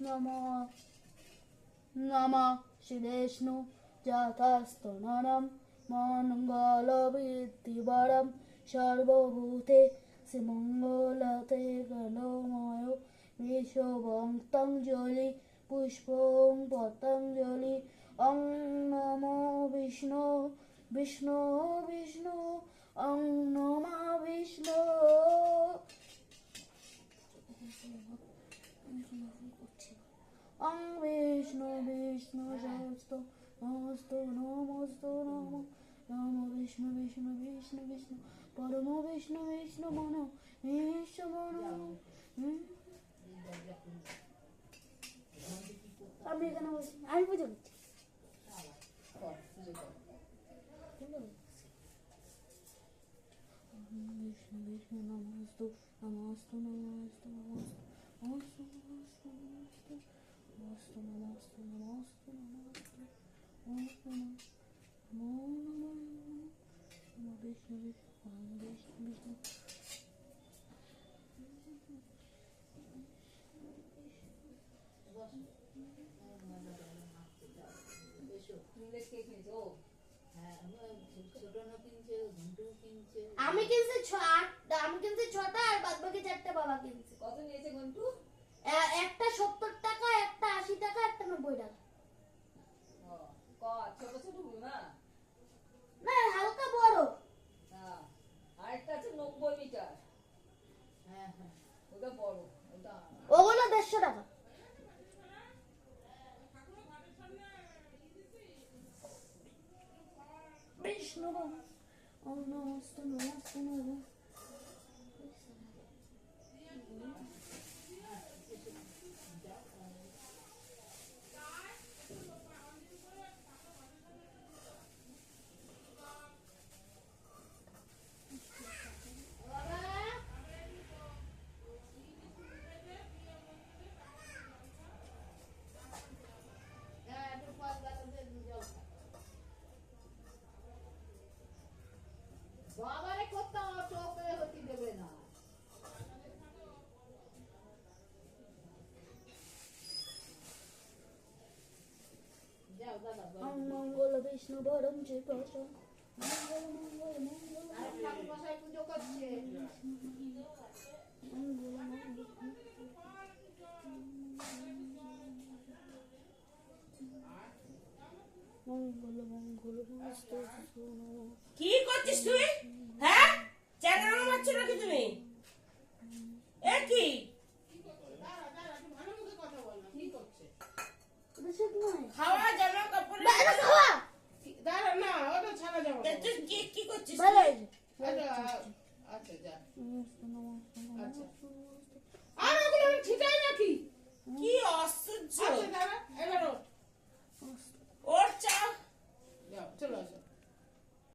Namo Nama Shileshnu Jatastonanam Mangalabhitivaram Sarvabhute Simangalate Ganomayo Vishobang Tangjali Pushpong Patangjali Ang Namo Vishnu Vishnu অং নমা বিষ্ণু অং বিষ্ণু বিষ্ণু সমস্ত নমস্ত নমস্ত নম নম বিষ্ণু বিষ্ণু বিষ্ণু বিষ্ণু পরম বিষ্ণু বিষ্ণু মন বিষ্ণু বিষ্ণু বিষ্ণু নমস্তু নমস্তু নমস্তু নমস্তু নমস্তু নমস্তু নমস্তু নমস্তু নমস্তু নমস্তু নমস্তু নমস্তু নমো নমো নমো বিষ্ণু বিষ্ণু ওম বিষ্ণু আমি কিনছি ছ আমি কিনছি ছটা আর বাদ বাকি চারটে বাবা কিনছে। কত নিয়েছে ঘন্টু এ- একটা সত্তর টাকা একটা আশি টাকা একটা নব্বই টাকা। ছোট ছোট না? না হালকা বড়। হ্যাঁ আরেকটা আছে নব্বই মিটার। হ্যাঁ হ্যাঁ। ওটা বড় ওটা ওগুলো দেড়শো টাকা। şuna bak. Allah'ım sana, sana, sana. মঙ্গল বিষ্ণু বরং যে প্রসন মঙ্গল মঙ্গল মঙ্গল মঙ্গল কি করছিস তুই? হ্যাঁ? চ্যানেল মারছো নাকি তুমি? এ কি? আর ওগুলো ছিটাই নাকি কি